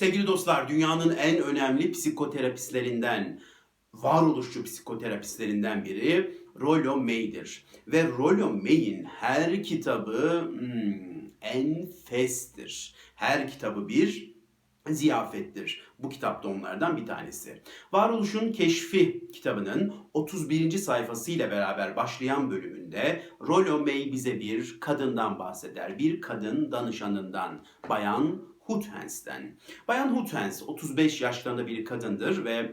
Sevgili dostlar, dünyanın en önemli psikoterapistlerinden, varoluşçu psikoterapistlerinden biri Rollo May'dir. Ve Rollo May'in her kitabı hmm, enfestir. Her kitabı bir ziyafettir. Bu kitap da onlardan bir tanesi. Varoluşun Keşfi kitabının 31. sayfasıyla beraber başlayan bölümünde Rollo May bize bir kadından bahseder. Bir kadın danışanından, Bayan Hutens'ten. Bayan Hutens 35 yaşlarında bir kadındır ve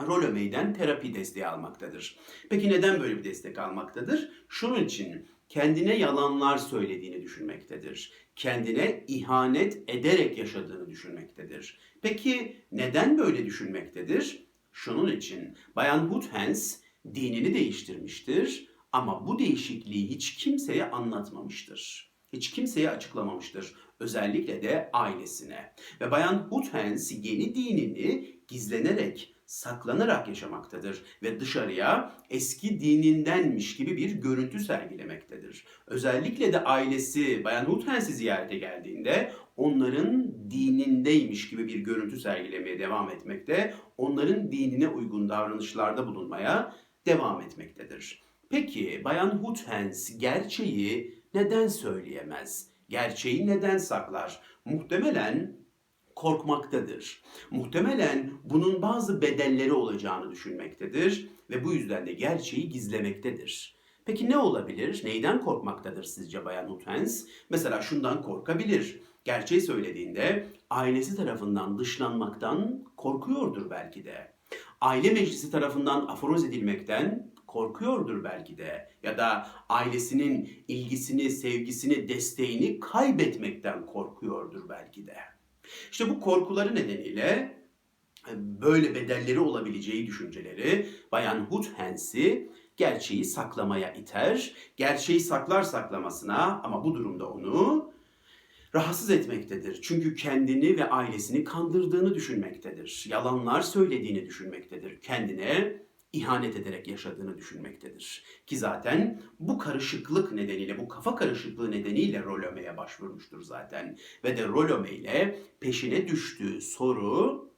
Rollo May'den terapi desteği almaktadır. Peki neden böyle bir destek almaktadır? Şunun için kendine yalanlar söylediğini düşünmektedir. Kendine ihanet ederek yaşadığını düşünmektedir. Peki neden böyle düşünmektedir? Şunun için Bayan Hutens dinini değiştirmiştir ama bu değişikliği hiç kimseye anlatmamıştır. Hiç kimseye açıklamamıştır. Özellikle de ailesine. Ve Bayan Hutens yeni dinini gizlenerek, saklanarak yaşamaktadır ve dışarıya eski dinindenmiş gibi bir görüntü sergilemektedir. Özellikle de ailesi Bayan Hutens'i ziyarete geldiğinde onların dinindeymiş gibi bir görüntü sergilemeye devam etmekte, onların dinine uygun davranışlarda bulunmaya devam etmektedir. Peki Bayan Hutens gerçeği neden söyleyemez? Gerçeği neden saklar? Muhtemelen korkmaktadır. Muhtemelen bunun bazı bedelleri olacağını düşünmektedir ve bu yüzden de gerçeği gizlemektedir. Peki ne olabilir? Neyden korkmaktadır sizce Bayan Hutens? Mesela şundan korkabilir. Gerçeği söylediğinde ailesi tarafından dışlanmaktan korkuyordur belki de. Aile meclisi tarafından aforoz edilmekten korkuyordur belki de. Ya da ailesinin ilgisini, sevgisini, desteğini kaybetmekten korkuyordur belki de. İşte bu korkuları nedeniyle e, böyle bedelleri olabileceği düşünceleri Bayan Hutens'i gerçeği saklamaya iter. Gerçeği saklar saklamasına ama bu durumda onu rahatsız etmektedir. Çünkü kendini ve ailesini kandırdığını düşünmektedir. Yalanlar söylediğini düşünmektedir. Kendine ihanet ederek yaşadığını düşünmektedir. Ki zaten bu karışıklık nedeniyle, bu kafa karışıklığı nedeniyle Rollome'ye başvurmuştur zaten. Ve de Rollome ile peşine düştüğü soru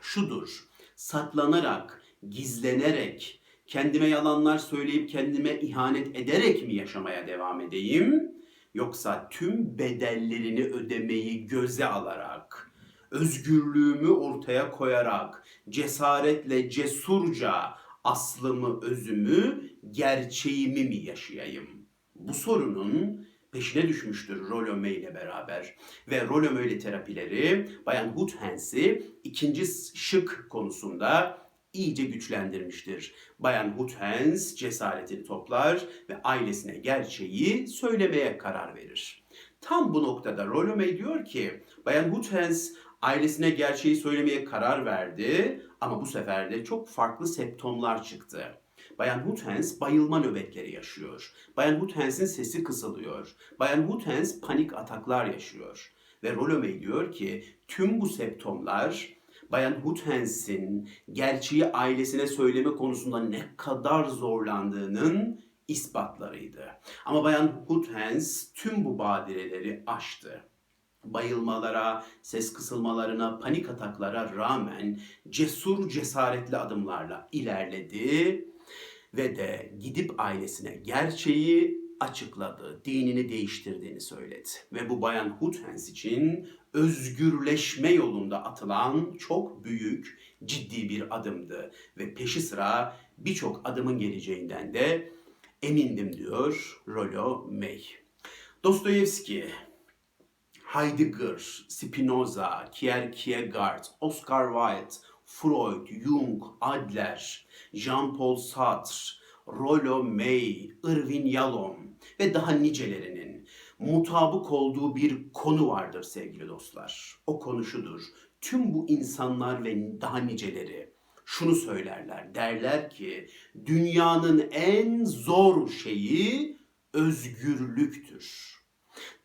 şudur. Saklanarak, gizlenerek, kendime yalanlar söyleyip kendime ihanet ederek mi yaşamaya devam edeyim? Yoksa tüm bedellerini ödemeyi göze alarak, özgürlüğümü ortaya koyarak, cesaretle, cesurca aslımı, özümü, gerçeğimi mi yaşayayım? Bu sorunun peşine düşmüştür Rolome ile beraber. Ve Rolome ile terapileri Bayan Hutens'i ikinci şık konusunda iyice güçlendirmiştir. Bayan Hutens cesaretini toplar ve ailesine gerçeği söylemeye karar verir. Tam bu noktada Rolome diyor ki Bayan Hutens ailesine gerçeği söylemeye karar verdi ama bu sefer de çok farklı septomlar çıktı. Bayan Hutens bayılma nöbetleri yaşıyor. Bayan Hutens'in sesi kısılıyor. Bayan Hutens panik ataklar yaşıyor. Ve Rolome diyor ki tüm bu septomlar Bayan Hutens'in gerçeği ailesine söyleme konusunda ne kadar zorlandığının ispatlarıydı. Ama Bayan Hutens tüm bu badireleri aştı bayılmalara, ses kısılmalarına, panik ataklara rağmen cesur cesaretli adımlarla ilerledi ve de gidip ailesine gerçeği açıkladı, dinini değiştirdiğini söyledi. Ve bu Bayan Hutens için özgürleşme yolunda atılan çok büyük, ciddi bir adımdı. Ve peşi sıra birçok adımın geleceğinden de emindim diyor Rollo May. Dostoyevski Heidegger, Spinoza, Kierkegaard, Oscar Wilde, Freud, Jung, Adler, Jean-Paul Sartre, Rollo May, Irvin Yalom ve daha nicelerinin mutabık olduğu bir konu vardır sevgili dostlar. O konu şudur. Tüm bu insanlar ve daha niceleri şunu söylerler. Derler ki dünyanın en zor şeyi özgürlüktür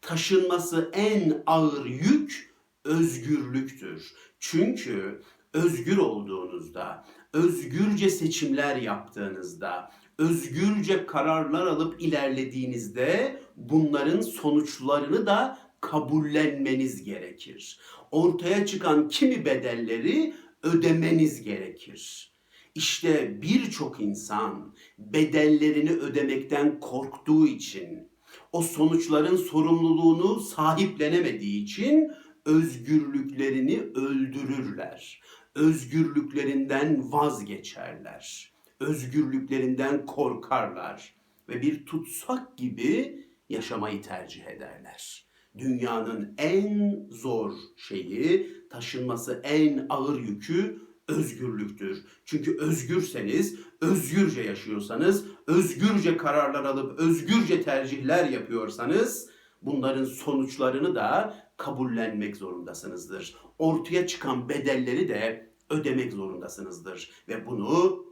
taşınması en ağır yük özgürlüktür. Çünkü özgür olduğunuzda, özgürce seçimler yaptığınızda, özgürce kararlar alıp ilerlediğinizde bunların sonuçlarını da kabullenmeniz gerekir. Ortaya çıkan kimi bedelleri ödemeniz gerekir. İşte birçok insan bedellerini ödemekten korktuğu için, o sonuçların sorumluluğunu sahiplenemediği için özgürlüklerini öldürürler. Özgürlüklerinden vazgeçerler. Özgürlüklerinden korkarlar ve bir tutsak gibi yaşamayı tercih ederler. Dünyanın en zor şeyi, taşınması en ağır yükü özgürlüktür. Çünkü özgürseniz, özgürce yaşıyorsanız, özgürce kararlar alıp özgürce tercihler yapıyorsanız bunların sonuçlarını da kabullenmek zorundasınızdır. Ortaya çıkan bedelleri de ödemek zorundasınızdır ve bunu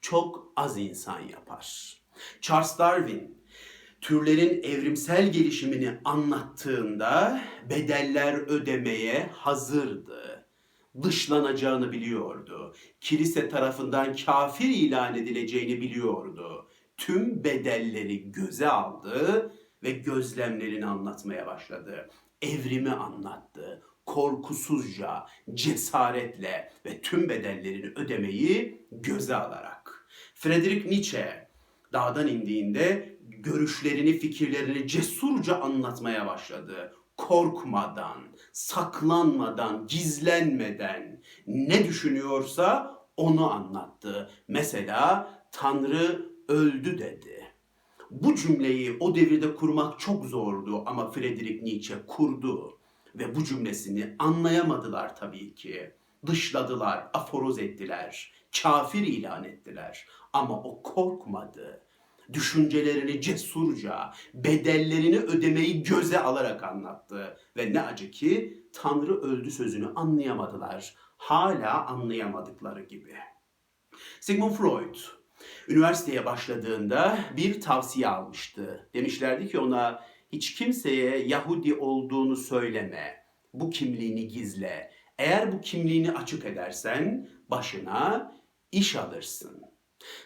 çok az insan yapar. Charles Darwin türlerin evrimsel gelişimini anlattığında bedeller ödemeye hazırdı. Dışlanacağını biliyordu. Kilise tarafından kafir ilan edileceğini biliyordu. Tüm bedelleri göze aldı ve gözlemlerini anlatmaya başladı. Evrimi anlattı. Korkusuzca, cesaretle ve tüm bedellerini ödemeyi göze alarak. Friedrich Nietzsche dağdan indiğinde görüşlerini, fikirlerini cesurca anlatmaya başladı. Korkmadan, saklanmadan, gizlenmeden ne düşünüyorsa onu anlattı. Mesela Tanrı öldü dedi. Bu cümleyi o devirde kurmak çok zordu ama Friedrich Nietzsche kurdu ve bu cümlesini anlayamadılar tabii ki. Dışladılar, aforoz ettiler, kafir ilan ettiler ama o korkmadı düşüncelerini cesurca, bedellerini ödemeyi göze alarak anlattı. Ve ne acı ki Tanrı öldü sözünü anlayamadılar. Hala anlayamadıkları gibi. Sigmund Freud üniversiteye başladığında bir tavsiye almıştı. Demişlerdi ki ona hiç kimseye Yahudi olduğunu söyleme. Bu kimliğini gizle. Eğer bu kimliğini açık edersen başına iş alırsın.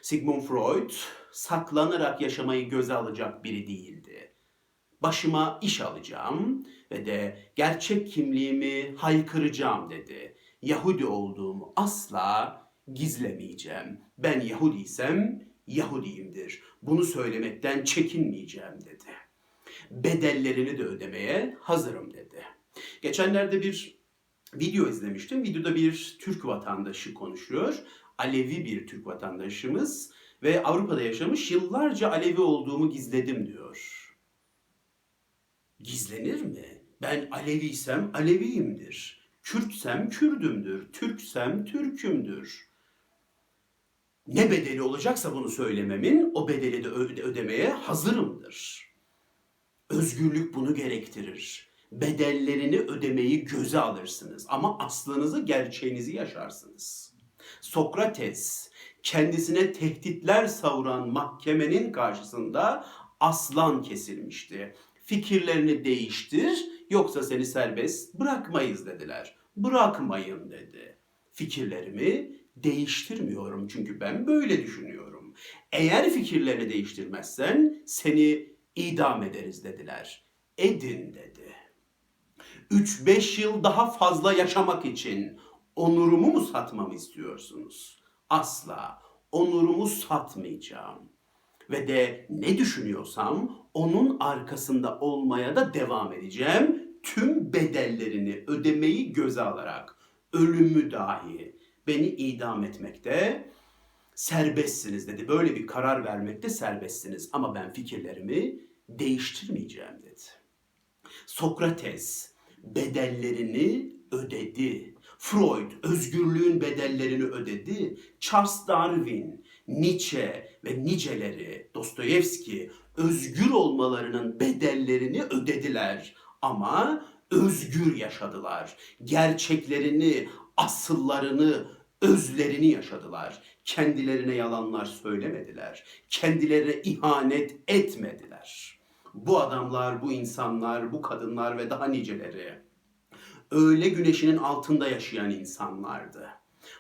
Sigmund Freud saklanarak yaşamayı göze alacak biri değildi. Başıma iş alacağım ve de gerçek kimliğimi haykıracağım dedi. Yahudi olduğumu asla gizlemeyeceğim. Ben Yahudiysem Yahudiyimdir. Bunu söylemekten çekinmeyeceğim dedi. Bedellerini de ödemeye hazırım dedi. Geçenlerde bir video izlemiştim. Videoda bir Türk vatandaşı konuşuyor. Alevi bir Türk vatandaşımız ve Avrupa'da yaşamış yıllarca Alevi olduğumu gizledim diyor. Gizlenir mi? Ben Aleviysem Aleviyimdir. Kürtsem Kürdümdür. Türksem Türkümdür. Ne bedeli olacaksa bunu söylememin o bedeli de öde- ödemeye hazırımdır. Özgürlük bunu gerektirir. Bedellerini ödemeyi göze alırsınız ama aslınızı, gerçeğinizi yaşarsınız. Sokrates kendisine tehditler savuran mahkemenin karşısında aslan kesilmişti. Fikirlerini değiştir yoksa seni serbest bırakmayız dediler. Bırakmayın dedi. Fikirlerimi değiştirmiyorum çünkü ben böyle düşünüyorum. Eğer fikirlerini değiştirmezsen seni idam ederiz dediler. Edin dedi. 3-5 yıl daha fazla yaşamak için onurumu mu satmamı istiyorsunuz? Asla onurumu satmayacağım. Ve de ne düşünüyorsam onun arkasında olmaya da devam edeceğim. Tüm bedellerini ödemeyi göze alarak ölümü dahi beni idam etmekte serbestsiniz dedi. Böyle bir karar vermekte serbestsiniz ama ben fikirlerimi değiştirmeyeceğim dedi. Sokrates bedellerini ödedi. Freud özgürlüğün bedellerini ödedi. Charles Darwin, Nietzsche ve niceleri, Dostoyevski özgür olmalarının bedellerini ödediler. Ama özgür yaşadılar. Gerçeklerini, asıllarını, özlerini yaşadılar. Kendilerine yalanlar söylemediler. Kendilerine ihanet etmediler. Bu adamlar, bu insanlar, bu kadınlar ve daha niceleri öğle güneşinin altında yaşayan insanlardı.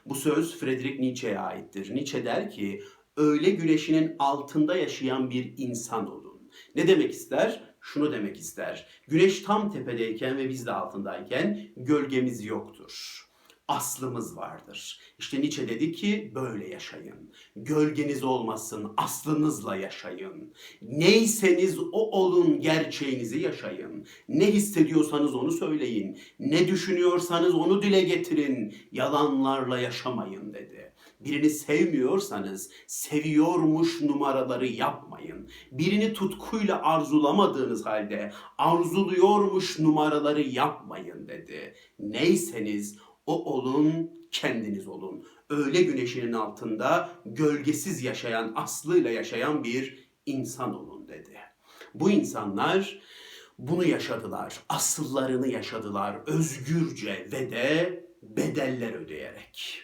Bu söz Friedrich Nietzsche'ye aittir. Nietzsche der ki, öğle güneşinin altında yaşayan bir insan olun. Ne demek ister? şunu demek ister. Güneş tam tepedeyken ve biz de altındayken gölgemiz yoktur. Aslımız vardır. İşte Nietzsche dedi ki böyle yaşayın. Gölgeniz olmasın, aslınızla yaşayın. Neyseniz o olun, gerçeğinizi yaşayın. Ne hissediyorsanız onu söyleyin. Ne düşünüyorsanız onu dile getirin. Yalanlarla yaşamayın dedi. Birini sevmiyorsanız seviyormuş numaraları yapmayın. Birini tutkuyla arzulamadığınız halde arzuluyormuş numaraları yapmayın dedi. Neyseniz o olun, kendiniz olun. Öğle güneşinin altında gölgesiz yaşayan, aslıyla yaşayan bir insan olun dedi. Bu insanlar bunu yaşadılar, asıllarını yaşadılar özgürce ve de bedeller ödeyerek.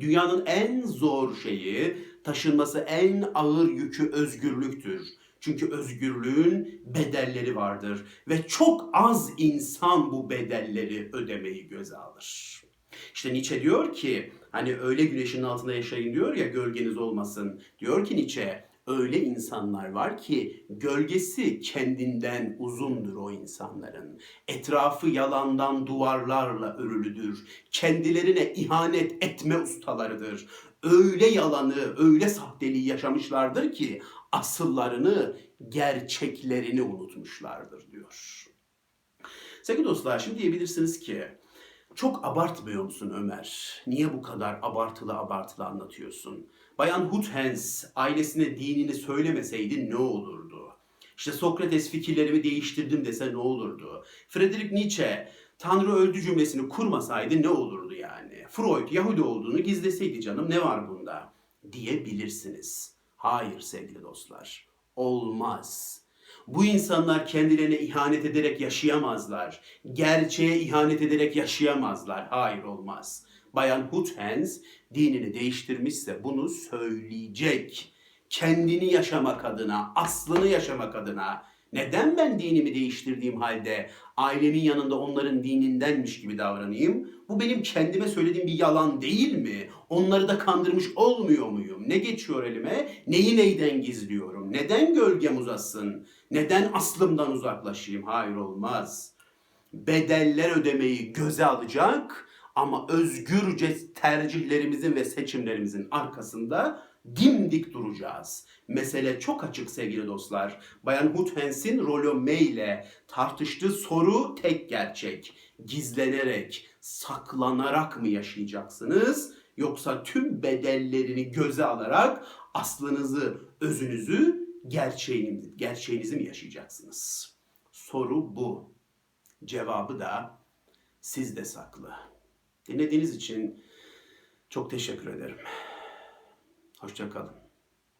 Dünyanın en zor şeyi, taşınması en ağır yükü özgürlüktür. Çünkü özgürlüğün bedelleri vardır ve çok az insan bu bedelleri ödemeyi göze alır. İşte Nietzsche diyor ki hani öyle güneşin altında yaşayın diyor ya gölgeniz olmasın. Diyor ki Nietzsche öyle insanlar var ki gölgesi kendinden uzundur o insanların. Etrafı yalandan duvarlarla örülüdür. Kendilerine ihanet etme ustalarıdır. Öyle yalanı, öyle sahteliği yaşamışlardır ki asıllarını, gerçeklerini unutmuşlardır diyor. Sevgili dostlar şimdi diyebilirsiniz ki çok abartmıyor musun Ömer? Niye bu kadar abartılı abartılı anlatıyorsun? Bayan Huthens ailesine dinini söylemeseydi ne olurdu? İşte Sokrates fikirlerimi değiştirdim dese ne olurdu? Friedrich Nietzsche Tanrı öldü cümlesini kurmasaydı ne olurdu yani? Freud Yahudi olduğunu gizleseydi canım ne var bunda? Diyebilirsiniz. Hayır sevgili dostlar. Olmaz. Bu insanlar kendilerine ihanet ederek yaşayamazlar. Gerçeğe ihanet ederek yaşayamazlar. Hayır olmaz. Bayan Huthens dinini değiştirmişse bunu söyleyecek. Kendini yaşamak adına, aslını yaşamak adına. Neden ben dinimi değiştirdiğim halde ailemin yanında onların dinindenmiş gibi davranayım? Bu benim kendime söylediğim bir yalan değil mi? Onları da kandırmış olmuyor muyum? Ne geçiyor elime? Neyi neyden gizliyorum? Neden gölgem uzasın? Neden aslımdan uzaklaşayım? Hayır olmaz. Bedeller ödemeyi göze alacak ama özgürce tercihlerimizin ve seçimlerimizin arkasında dimdik duracağız. Mesele çok açık sevgili dostlar. Bayan Huthens'in Rollo ile tartıştığı soru tek gerçek. Gizlenerek, saklanarak mı yaşayacaksınız? Yoksa tüm bedellerini göze alarak aslınızı, özünüzü, gerçeğinizi, gerçeğinizi mi yaşayacaksınız? Soru bu. Cevabı da sizde saklı. Dinlediğiniz için çok teşekkür ederim. Hoşçakalın.